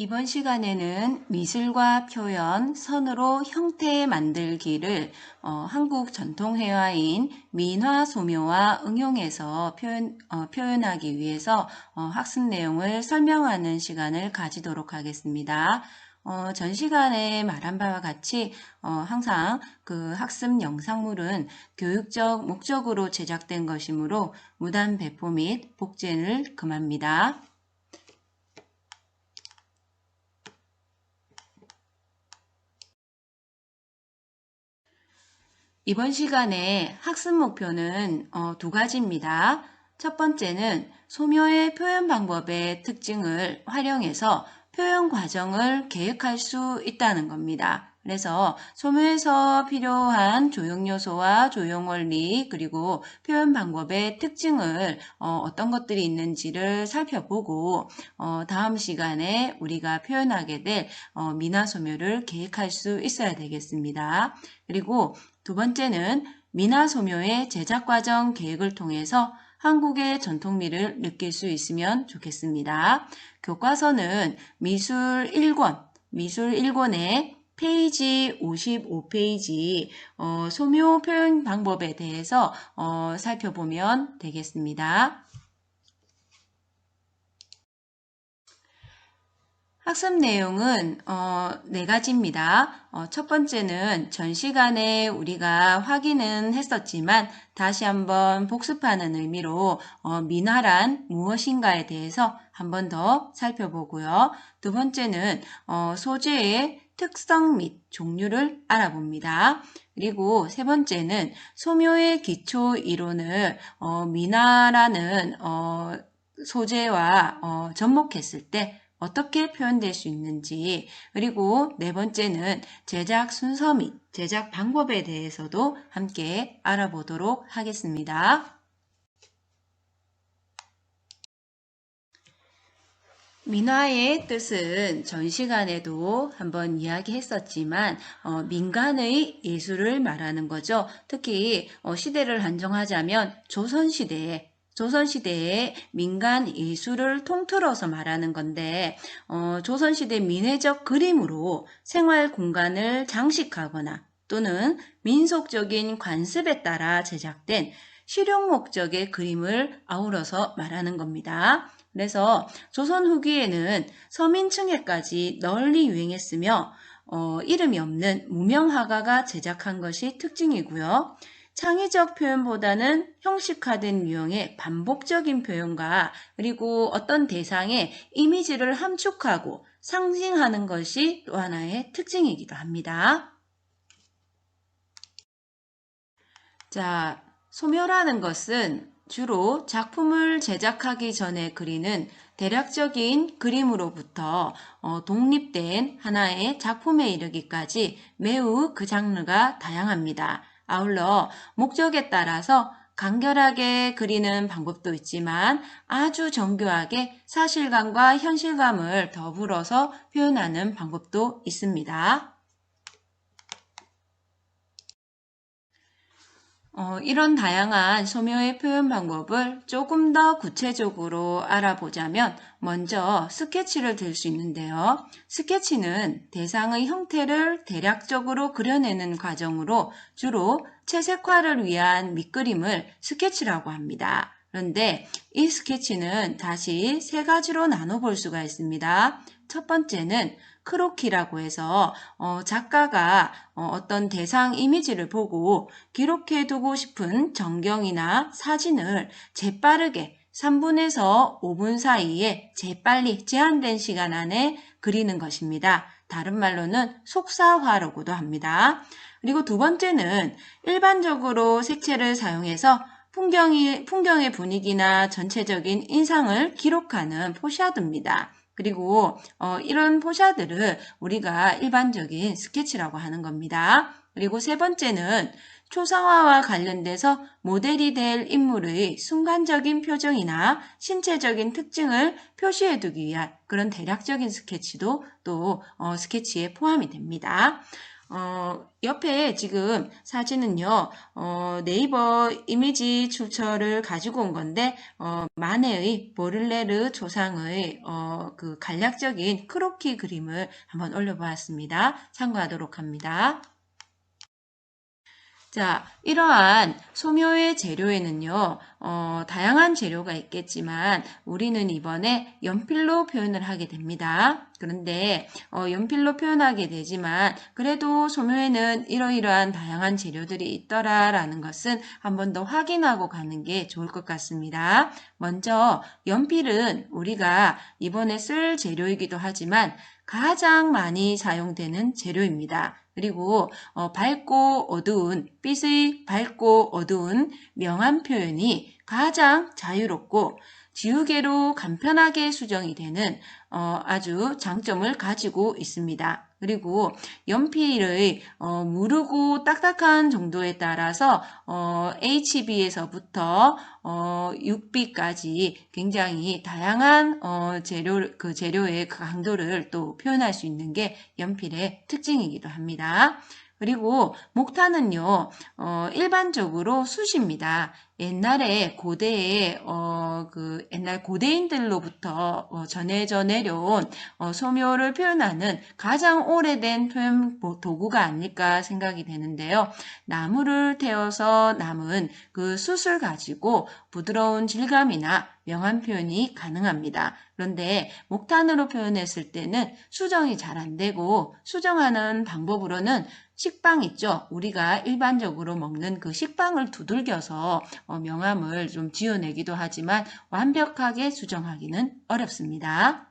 이번 시간에는 미술과 표현, 선으로 형태 만들기를 어, 한국 전통회화인 민화 소묘와 응용해서 표현, 어, 표현하기 위해서 어, 학습 내용을 설명하는 시간을 가지도록 하겠습니다. 어, 전 시간에 말한 바와 같이 어, 항상 그 학습 영상물은 교육적 목적으로 제작된 것이므로 무단 배포 및 복제를 금합니다. 이번 시간에 학습 목표는 어, 두 가지입니다. 첫 번째는 소묘의 표현 방법의 특징을 활용해서 표현 과정을 계획할 수 있다는 겁니다. 그래서 소묘에서 필요한 조형 요소와 조형 원리 그리고 표현 방법의 특징을 어, 떤 것들이 있는지를 살펴보고 어, 다음 시간에 우리가 표현하게 될 어, 미나 소묘를 계획할 수 있어야 되겠습니다. 그리고 두 번째는 미나소묘의 제작 과정 계획을 통해서 한국의 전통미를 느낄 수 있으면 좋겠습니다. 교과서는 미술 1권, 미술 1권에 페이지 55페이지 어, 소묘 표현 방법에 대해서 어, 살펴보면 되겠습니다. 학습 내용은 어, 네 가지입니다. 어, 첫 번째는 전 시간에 우리가 확인은 했었지만 다시 한번 복습하는 의미로 어, 민화란 무엇인가에 대해서 한 번 더 살펴보고요. 두 번째는 어, 소재의 특성 및 종류를 알아봅니다. 그리고 세 번째는 소묘의 기초 이론을 어, 민화라는 어, 소재와 어, 접목했을 때 어떻게 표현될 수 있는지 그리고 네 번째는 제작 순서 및 제작 방법에 대해서도 함께 알아보도록 하겠습니다. 민화의 뜻은 전 시간에도 한번 이야기했었지만 어, 민간의 예술을 말하는 거죠. 특히 어, 시대를 한정하자면 조선시대에 조선시대의 민간 예술을 통틀어서 말하는 건데 어, 조선시대 민회적 그림으로 생활 공간을 장식하거나 또는 민속적인 관습에 따라 제작된 실용 목적의 그림을 아우러서 말하는 겁니다. 그래서 조선 후기에는 서민층에까지 널리 유행했으며 어, 이름이 없는 무명 화가가 제작한 것이 특징이고요. 창의적 표현보다는 형식화된 유형의 반복적인 표현과 그리고 어떤 대상의 이미지를 함축하고 상징하는 것이 또 하나의 특징이기도 합니다. 자, 소묘라는 것은 주로 작품을 제작하기 전에 그리는 대략적인 그림으로부터 어, 독립된 하나의 작품에 이르기까지 매우 그 장르가 다양합니다. 아울러 목적에 따라서 간결하게 그리는 방법도 있지만 아주 정교하게 사실감과 현실감을 더불어서 표현하는 방법도 있습니다. 어, 이런 다양한 소묘의 표현 방법을 조금 더 구체적으로 알아보자면 먼저 스케치를 들 수 있는데요. 스케치는 대상의 형태를 대략적으로 그려내는 과정으로 주로 채색화를 위한 밑그림을 스케치라고 합니다. 그런데 이 스케치는 다시 세 가지로 나눠볼 수가 있습니다. 첫 번째는 크로키라고 해서 어, 작가가 어, 떤 대상 이미지를 보고 기록해 두고 싶은 전경이나 사진을 재빠르게 3분에서 5분 사이에 재빨리 제한된 시간 안에 그리는 것입니다. 다른 말로는 속사화라고도 합니다. 그리고 두 번째는 일반적으로 색채를 사용해서 풍경이, 풍경의 분위기나 전체적인 인상을 기록하는 포샤드입니다. 그리고 어, 이런 포샤들을 우리가 일반적인 스케치라고 하는 겁니다. 그리고 세 번째는 초상화와 관련돼서 모델이 될 인물의 순간적인 표정이나 신체적인 특징을 표시해두기 위한 그런 대략적인 스케치도 또 어, 스케치에 포함이 됩니다. 어, 옆에 지금 사진은요, 어, 네이버 이미지 출처를 가지고 온 건데, 어, 마네의 보를레르 조상의 어, 그 간략적인 크로키 그림을 한번 올려보았습니다. 참고하도록 합니다. 자, 이러한 소묘의 재료에는요, 어, 다양한 재료가 있겠지만, 우리는 이번에 연필로 표현을 하게 됩니다. 그런데, 어, 연필로 표현하게 되지만, 그래도 소묘에는 이러이러한 다양한 재료들이 있더라라는 것은 한 번 더 확인하고 가는 게 좋을 것 같습니다. 먼저, 연필은 우리가 이번에 쓸 재료이기도 하지만, 가장 많이 사용되는 재료입니다. 그리고 어, 밝고 어두운 빛의 밝고 어두운 명암 표현이 가장 자유롭고 지우개로 간편하게 수정이 되는 어, 아주 장점을 가지고 있습니다. 그리고 연필의 어, 무르고 딱딱한 정도에 따라서 어, HB에서부터 어, 6B까지 굉장히 다양한 어, 재료 그 재료의 그 강도를 또 표현할 수 있는 게 연필의 특징이기도 합니다. 그리고 목탄은요, 어, 일반적으로 숯입니다. 옛날에 고대에 어, 그 옛날 고대인들로부터 어, 전해져 내려온 어, 소묘를 표현하는 가장 오래된 표현 도구가 아닐까 생각이 되는데요. 나무를 태워서 남은 그 숯을 가지고 부드러운 질감이나 명암 표현이 가능합니다. 그런데 목탄으로 표현했을 때는 수정이 잘 안 되고 수정하는 방법으로는 식빵 있죠. 우리가 일반적으로 먹는 그 식빵을 두들겨서 어, 명암을 좀 지어내기도 하지만 완벽하게 수정하기는 어렵습니다.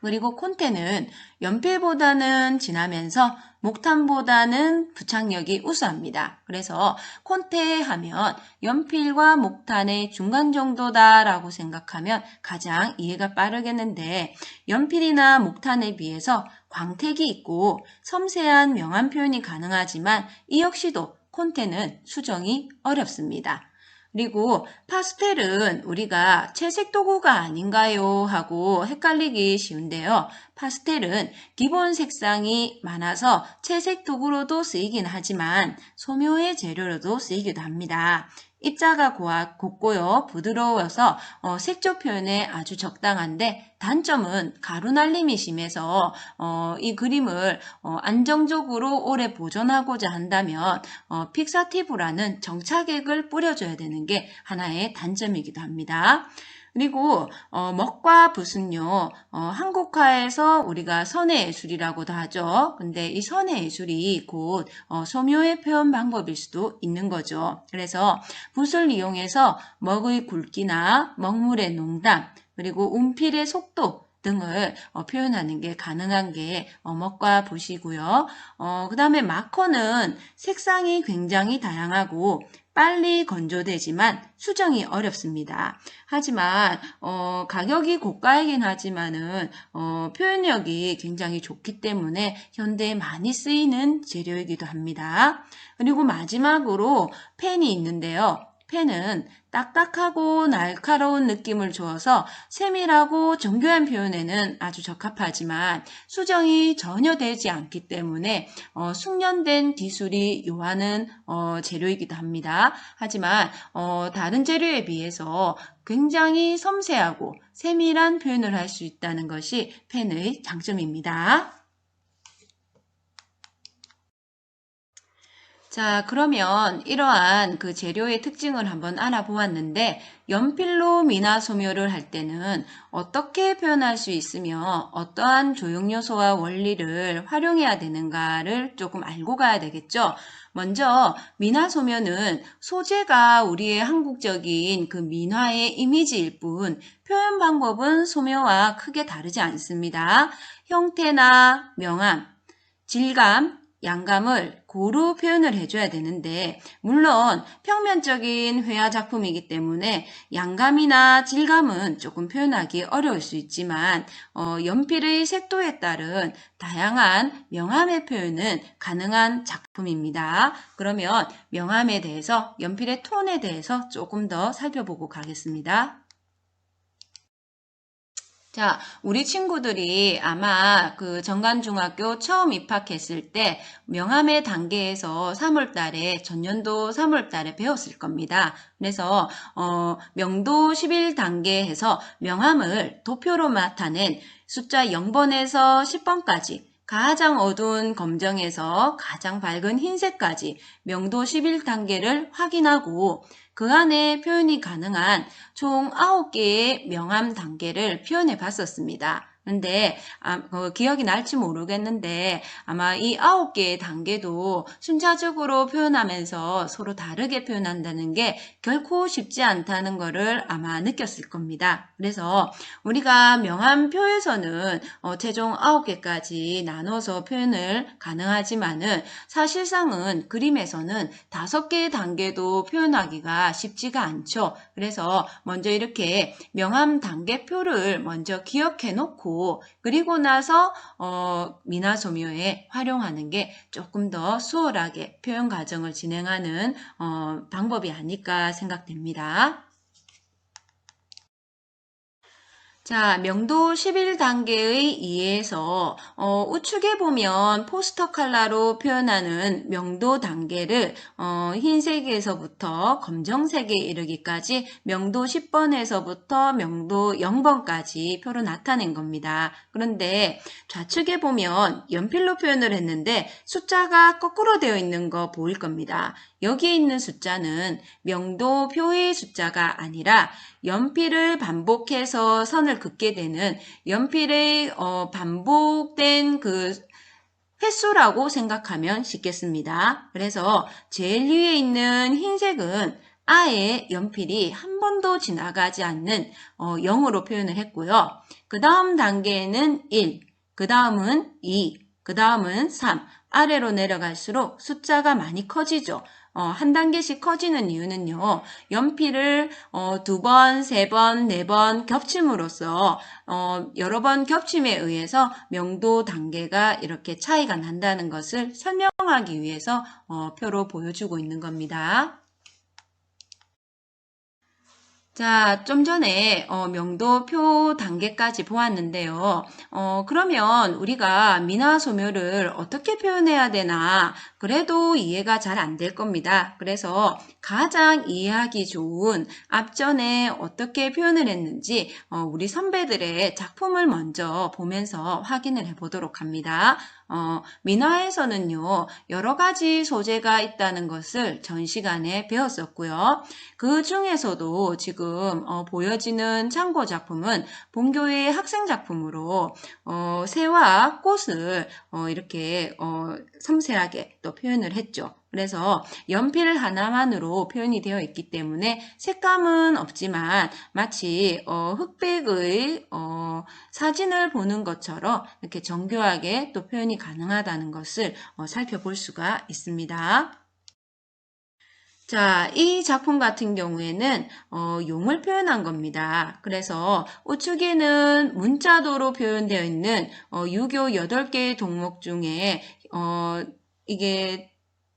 그리고 콘테는 연필보다는 진하면서 목탄보다는 부착력이 우수합니다. 그래서 콘테 하면 연필과 목탄의 중간 정도다라고 생각하면 가장 이해가 빠르겠는데 연필이나 목탄에 비해서 광택이 있고 섬세한 명암 표현이 가능하지만 이 역시도 콘테는 수정이 어렵습니다. 그리고 파스텔은 우리가 채색 도구가 아닌가요? 하고 헷갈리기 쉬운데요. 파스텔은 기본 색상이 많아서 채색 도구로도 쓰이긴 하지만 소묘의 재료로도 쓰이기도 합니다. 입자가 고와, 곱고요. 부드러워서 어, 색조 표현에 아주 적당한데 단점은 가루 날림이 심해서 어, 이 그림을 어, 안정적으로 오래 보존하고자 한다면 어, 픽사티브라는 정착액을 뿌려줘야 되는 게 하나의 단점이기도 합니다. 그리고 어, 먹과 붓은요 어, 한국화에서 우리가 선의 예술이라고도 하죠. 근데 이 선의 예술이 곧 어, 소묘의 표현 방법일 수도 있는 거죠. 그래서 붓을 이용해서 먹의 굵기나 먹물의 농담 그리고 운필의 속도 등을 어, 표현하는 게 가능한 게 어먹과 붓이고요. 어, 그 다음에 마커는 색상이 굉장히 다양하고 빨리 건조되지만 수정이 어렵습니다. 하지만 어, 가격이 고가이긴 하지만은 어, 표현력이 굉장히 좋기 때문에 현대에 많이 쓰이는 재료이기도 합니다. 그리고 마지막으로 펜이 있는데요. 펜은 딱딱하고 날카로운 느낌을 주어서 세밀하고 정교한 표현에는 아주 적합하지만 수정이 전혀 되지 않기 때문에 어, 숙련된 기술이 요하는 어, 재료이기도 합니다. 하지만 어, 다른 재료에 비해서 굉장히 섬세하고 세밀한 표현을 할 수 있다는 것이 펜의 장점입니다. 자, 그러면 이러한 그 재료의 특징을 한번 알아보았는데 연필로 미나 소묘를 할 때는 어떻게 표현할 수 있으며 어떠한 조형 요소와 원리를 활용해야 되는가를 조금 알고 가야 되겠죠. 먼저 미나 소묘는 소재가 우리의 한국적인 그 민화의 이미지일 뿐 표현 방법은 소묘와 크게 다르지 않습니다. 형태나 명암, 질감, 양감을 고루 표현을 해줘야 되는데 물론 평면적인 회화 작품이기 때문에 양감이나 질감은 조금 표현하기 어려울 수 있지만 어, 연필의 색도에 따른 다양한 명암의 표현은 가능한 작품입니다. 그러면 명암에 대해서 연필의 톤에 대해서 조금 더 살펴보고 가겠습니다. 자, 우리 친구들이 아마 그 정관중학교 처음 입학했을 때 명함의 단계에서 3월 달에 전년도 3월 달에 배웠을 겁니다. 그래서 어, 명도 11단계에서 명함을 도표로 나타낸 숫자 0번에서 10번까지 가장 어두운 검정에서 가장 밝은 흰색까지 명도 11단계를 확인하고 그 안에 표현이 가능한 총 9개의 명암 단계를 표현해 봤었습니다. 근데 아, 어, 기억이 날지 모르겠는데 아마 이 아홉 개의 단계도 순차적으로 표현하면서 서로 다르게 표현한다는 게 결코 쉽지 않다는 것을 아마 느꼈을 겁니다. 그래서 우리가 명암표에서는 어, 최종 아홉 개까지 나눠서 표현을 가능하지만은 사실상은 그림에서는 다섯 개의 단계도 표현하기가 쉽지가 않죠. 그래서 먼저 이렇게 명암 단계표를 먼저 기억해 놓고 그리고 나서 어, 미나소묘에 활용하는 게 조금 더 수월하게 표현 과정을 진행하는 어, 방법이 아닐까 생각됩니다. 자, 명도 11단계의 2에서 어, 우측에 보면 포스터 컬러로 표현하는 명도 단계를 어, 흰색에서부터 검정색에 이르기까지 명도 10번에서부터 명도 0번까지 표로 나타낸 겁니다. 그런데 좌측에 보면 연필로 표현을 했는데 숫자가 거꾸로 되어 있는 거 보일 겁니다. 여기에 있는 숫자는 명도 표의 숫자가 아니라 연필을 반복해서 선을 긋게 되는 연필의 어, 반복된 그 횟수라고 생각하면 쉽겠습니다. 그래서 제일 위에 있는 흰색은 아예 연필이 한 번도 지나가지 않는 어, 0으로 표현을 했고요. 그 다음 단계에는 1, 그 다음은 2, 그 다음은 3, 아래로 내려갈수록 숫자가 많이 커지죠. 어, 한 단계씩 커지는 이유는요, 연필을 어, 두 번, 세 번, 네 번 겹침으로써 어, 여러 번 겹침에 의해서 명도 단계가 이렇게 차이가 난다는 것을 설명하기 위해서 어, 표로 보여주고 있는 겁니다. 자, 좀 전에 어, 명도표 단계까지 보았는데요. 어, 그러면 우리가 미나 소묘를 어떻게 표현해야 되나 그래도 이해가 잘 안 될 겁니다. 그래서 가장 이해하기 좋은 앞전에 어떻게 표현을 했는지 어, 우리 선배들의 작품을 먼저 보면서 확인을 해보도록 합니다. 어, 민화에서는요, 여러 가지 소재가 있다는 것을 전 시간에 배웠었고요. 그 중에서도 지금 어, 보여지는 참고 작품은 본교의 학생 작품으로 어, 새와 꽃을 어, 이렇게 어, 섬세하게 또 표현을 했죠. 그래서 연필 하나만으로 표현이 되어 있기 때문에 색감은 없지만 마치 어, 흑백의 어, 사진을 보는 것처럼 이렇게 정교하게 또 표현이 가능하다는 것을 어, 살펴볼 수가 있습니다. 자, 이 작품 같은 경우에는 어, 용을 표현한 겁니다. 그래서 우측에는 문자도로 표현되어 있는 어, 유교 8개의 동목 중에 어, 이게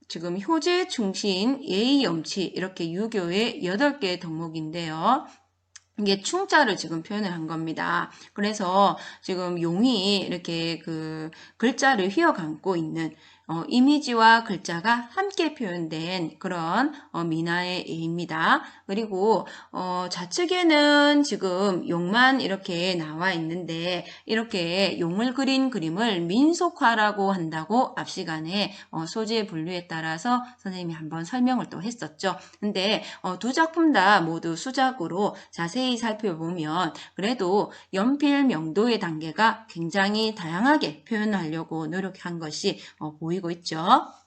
지금 효제, 충신, 예의, 염치 이렇게 유교의 8개의 덕목인데요. 이게 충자를 지금 표현을 한 겁니다. 그래서 지금 용이 이렇게 그 글자를 휘어감고 있는 어, 이미지와 글자가 함께 표현된 그런 어, 민화의 예입니다. 그리고 어, 좌측에는 지금 용만 이렇게 나와 있는데 이렇게 용을 그린 그림을 민속화라고 한다고 앞 시간에 어, 소재 분류에 따라서 선생님이 한번 설명을 또 했었죠. 근데 어, 두 작품 다 모두 수작으로 자세히 살펴보면 그래도 연필 명도의 단계가 굉장히 다양하게 표현하려고 노력한 것이 어, 보이 보이고 있죠.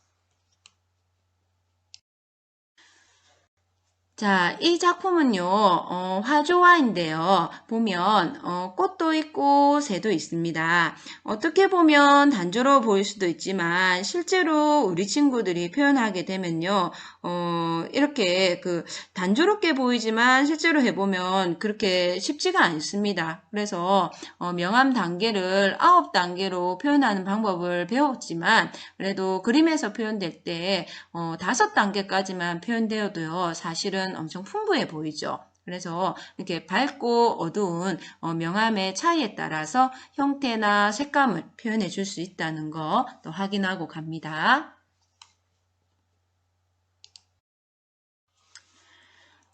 자, 이 작품은요, 어, 화조화인데요. 보면, 어, 꽃도 있고, 새도 있습니다. 어떻게 보면 단조로워 보일 수도 있지만, 실제로 우리 친구들이 표현하게 되면요, 어, 이렇게 그, 단조롭게 보이지만, 실제로 해보면 그렇게 쉽지가 않습니다. 그래서, 어, 명암 단계를 아홉 단계로 표현하는 방법을 배웠지만, 그래도 그림에서 표현될 때, 어, 다섯 단계까지만 표현되어도요, 사실은 엄청 풍부해 보이죠. 그래서 이렇게 밝고 어두운 어, 명암의 차이에 따라서 형태나 색감을 표현해 줄 수 있다는 거 또 확인하고 갑니다.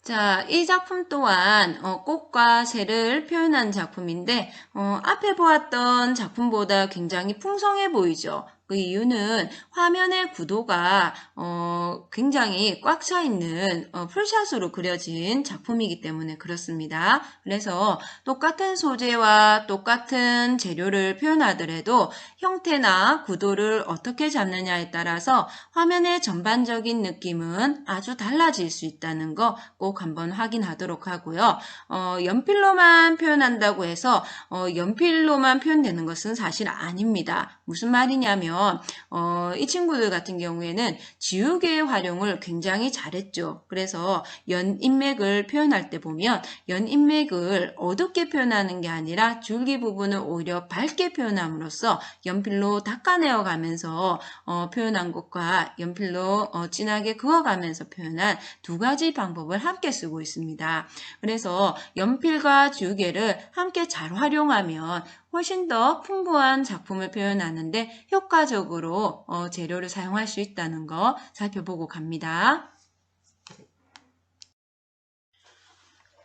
자, 이 작품 또한 어, 꽃과 새를 표현한 작품인데 어, 앞에 보았던 작품보다 굉장히 풍성해 보이죠. 그 이유는 화면의 구도가 어, 굉장히 꽉 차 있는 어, 풀샷으로 그려진 작품이기 때문에 그렇습니다. 그래서 똑같은 소재와 똑같은 재료를 표현하더라도 형태나 구도를 어떻게 잡느냐에 따라서 화면의 전반적인 느낌은 아주 달라질 수 있다는 거 꼭 한번 확인하도록 하고요. 어, 연필로만 표현한다고 해서 어, 연필로만 표현되는 것은 사실 아닙니다. 무슨 말이냐면 어, 이 친구들 같은 경우에는 지우개의 활용을 굉장히 잘했죠. 그래서 연인맥을 표현할 때 보면 연인맥을 어둡게 표현하는 게 아니라 줄기 부분을 오히려 밝게 표현함으로써 연필로 닦아내어 가면서 어, 표현한 것과 연필로 어, 진하게 그어가면서 표현한 두 가지 방법을 함께 쓰고 있습니다. 그래서 연필과 지우개를 함께 잘 활용하면 훨씬 더 풍부한 작품을 표현하는데 효과적으로 어, 재료를 사용할 수 있다는 거 살펴보고 갑니다.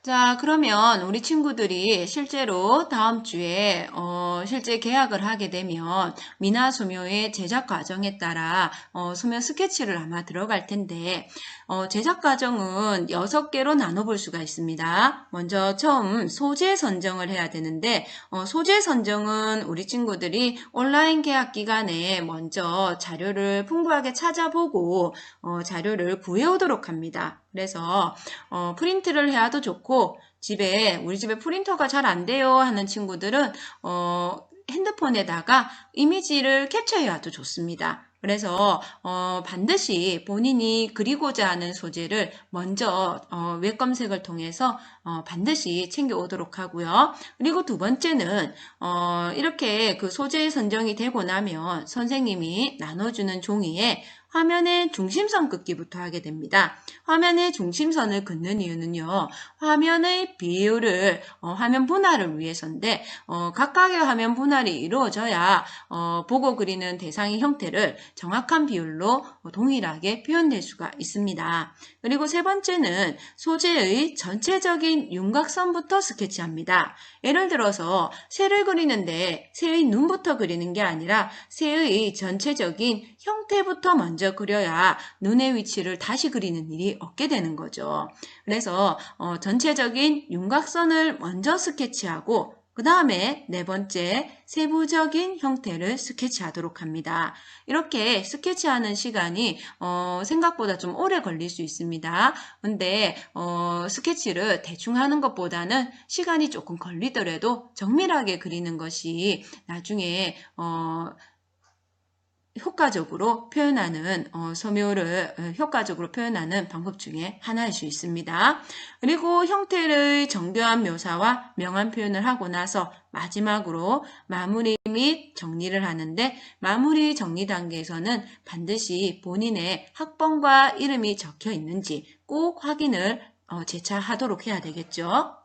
자, 그러면 우리 친구들이 실제로 다음 주에 어, 실제 계약을 하게 되면 미나 소묘의 제작 과정에 따라 어, 소묘 스케치를 아마 들어갈 텐데 어, 제작 과정은 6개로 나눠볼 수가 있습니다. 먼저 처음 소재 선정을 해야 되는데 어, 소재 선정은 우리 친구들이 온라인 계약 기간에 먼저 자료를 풍부하게 찾아보고 어, 자료를 구해오도록 합니다. 그래서 어, 프린트를 해야도 좋고 집에 우리 집에 프린터가 잘 안 돼요 하는 친구들은 어, 핸드폰에다가 이미지를 캡처해와도 좋습니다. 그래서 어, 반드시 본인이 그리고자 하는 소재를 먼저 어, 웹 검색을 통해서 어, 반드시 챙겨오도록 하고요. 그리고 두 번째는 어, 이렇게 그 소재 선정이 되고 나면 선생님이 나눠주는 종이에 화면의 중심선 긋기부터 하게 됩니다. 화면의 중심선을 긋는 이유는요. 화면의 비율을 어, 화면 분할을 위해서인데 어, 각각의 화면 분할이 이루어져야 어, 보고 그리는 대상의 형태를 정확한 비율로 동일하게 표현될 수가 있습니다. 그리고 세 번째는 소재의 전체적인 윤곽선부터 스케치합니다. 예를 들어서 새를 그리는데 새의 눈부터 그리는 게 아니라 새의 전체적인 형태부터 먼저 그려야 눈의 위치를 다시 그리는 일이 없게 되는 거죠. 그래서 어, 전체적인 윤곽선을 먼저 스케치하고 그 다음에 네 번째 세부적인 형태를 스케치하도록 합니다. 이렇게 스케치하는 시간이 어, 생각보다 좀 오래 걸릴 수 있습니다. 근데 어, 스케치를 대충 하는 것보다는 시간이 조금 걸리더라도 정밀하게 그리는 것이 나중에 어, 효과적으로 표현하는 어, 소묘를 어, 효과적으로 표현하는 방법 중에 하나일 수 있습니다. 그리고 형태를 정교한 묘사와 명암 표현을 하고 나서 마지막으로 마무리 및 정리를 하는데 마무리 정리 단계에서는 반드시 본인의 학번과 이름이 적혀 있는지 꼭 확인을 어, 재차하도록 해야 되겠죠.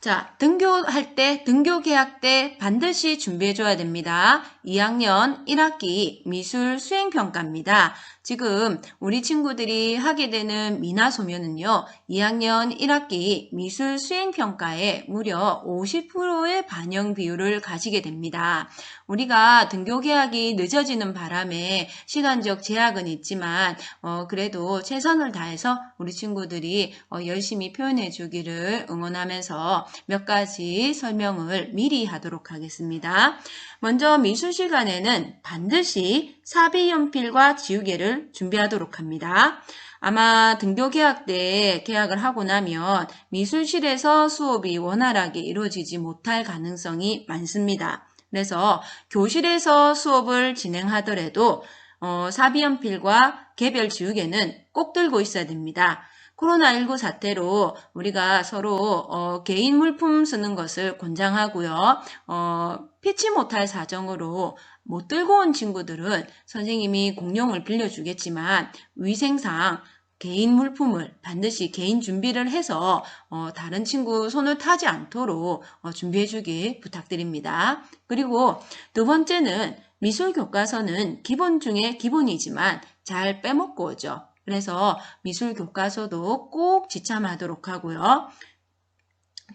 자, 등교할 때, 등교 계약 때 반드시 준비해줘야 됩니다. 2학년 1학기 미술 수행평가입니다. 지금 우리 친구들이 하게 되는 미나소면은요, 2학년 1학기 미술 수행평가에 무려 50%의 반영 비율을 가지게 됩니다. 우리가 등교 계약이 늦어지는 바람에 시간적 제약은 있지만, 어, 그래도 최선을 다해서 우리 친구들이 어, 열심히 표현해 주기를 응원하면서 몇 가지 설명을 미리 하도록 하겠습니다. 먼저 미술 시간에는 반드시 사비 연필과 지우개를 준비하도록 합니다. 아마 등교 계약 때 계약을 하고 나면 미술실에서 수업이 원활하게 이루어지지 못할 가능성이 많습니다. 그래서 교실에서 수업을 진행하더라도 어, 사비연필과 개별 지우개는 꼭 들고 있어야 됩니다. 코로나19 사태로 우리가 서로 어, 개인 물품 쓰는 것을 권장하고요. 어, 피치 못할 사정으로 못 들고 온 친구들은 선생님이 공룡을 빌려주겠지만 위생상 개인 물품을 반드시 개인 준비를 해서 어, 다른 친구 손을 타지 않도록 어, 준비해 주기 부탁드립니다. 그리고 두 번째는 미술 교과서는 기본 중에 기본이지만 잘 빼먹고 오죠. 그래서 미술 교과서도 꼭 지참하도록 하고요.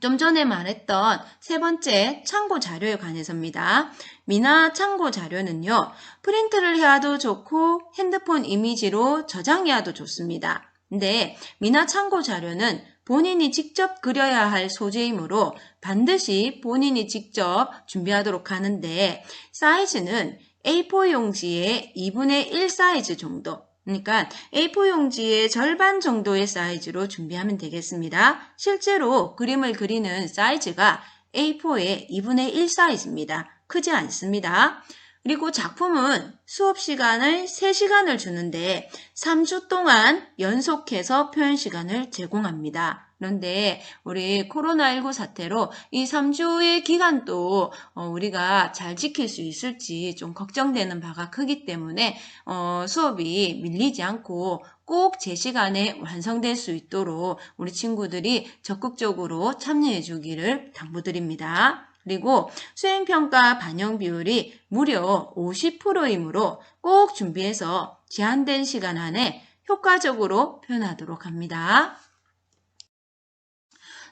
좀 전에 말했던 세 번째 참고 자료에 관해서입니다. 미나 참고 자료는요, 프린트를 해와도 좋고 핸드폰 이미지로 저장해와도 좋습니다. 근데 미나 참고 자료는 본인이 직접 그려야 할 소재이므로 반드시 본인이 직접 준비하도록 하는데 사이즈는 A4 용지의 2분의 1 사이즈 정도 그러니까 A4 용지의 절반 정도의 사이즈로 준비하면 되겠습니다. 실제로 그림을 그리는 사이즈가 A4의 2분의 1 사이즈입니다. 크지 않습니다. 그리고 작품은 수업 시간을 3시간을 주는데 3주 동안 연속해서 표현 시간을 제공합니다. 그런데 우리 코로나19 사태로 이 3주의 기간도 어, 우리가 잘 지킬 수 있을지 좀 걱정되는 바가 크기 때문에 어, 수업이 밀리지 않고 꼭제 시간에 완성될 수 있도록 우리 친구들이 적극적으로 참여해 주기를 당부드립니다. 그리고 수행평가 반영 비율이 무려 50%이므로 꼭 준비해서 제한된 시간 안에 효과적으로 표현하도록 합니다.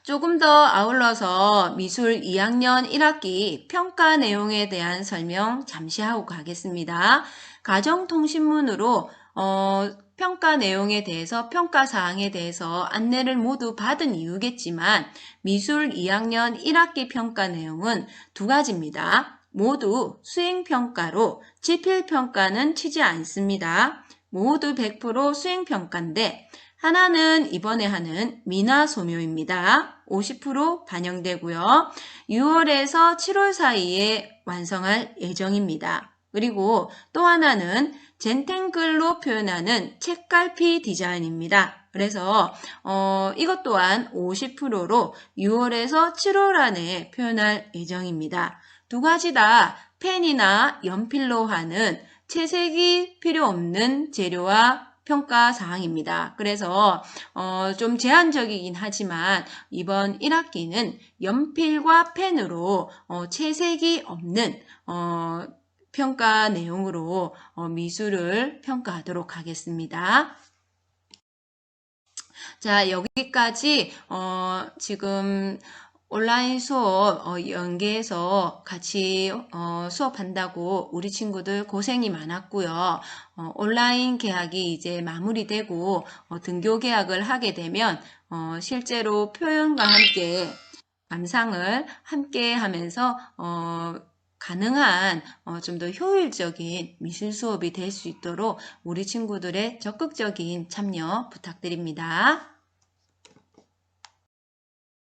조금 더 아울러서 미술 2학년 1학기 평가 내용에 대한 설명 잠시 하고 가겠습니다. 가정통신문으로 어, 평가 내용에 대해서 평가 사항에 대해서 안내를 모두 받은 이유겠지만 미술 2학년 1학기 평가 내용은 두 가지입니다. 모두 수행평가로 지필평가는 치지 않습니다. 모두 100% 수행평가인데 하나는 이번에 하는 미나 소묘입니다. 50% 반영되고요. 6월에서 7월 사이에 완성할 예정입니다. 그리고 또 하나는 젠탱글로 표현하는 책갈피 디자인입니다. 그래서 어, 이것 또한 50%로 6월에서 7월 안에 표현할 예정입니다. 두 가지 다 펜이나 연필로 하는 채색이 필요 없는 재료와 평가 사항입니다. 그래서 어, 좀 제한적이긴 하지만 이번 1학기는 연필과 펜으로 어, 채색이 없는 어, 평가 내용으로 어, 미술을 평가하도록 하겠습니다. 자, 여기까지 어, 지금 온라인 수업 어, 연계해서 같이 어, 수업한다고 우리 친구들 고생이 많았고요. 어, 온라인 계약이 이제 마무리되고 어, 등교 계약을 하게 되면 어, 실제로 표현과 함께 감상을 함께 하면서 어, 가능한 어, 좀더 효율적인 미술 수업이 될 수 있도록 우리 친구들의 적극적인 참여 부탁드립니다.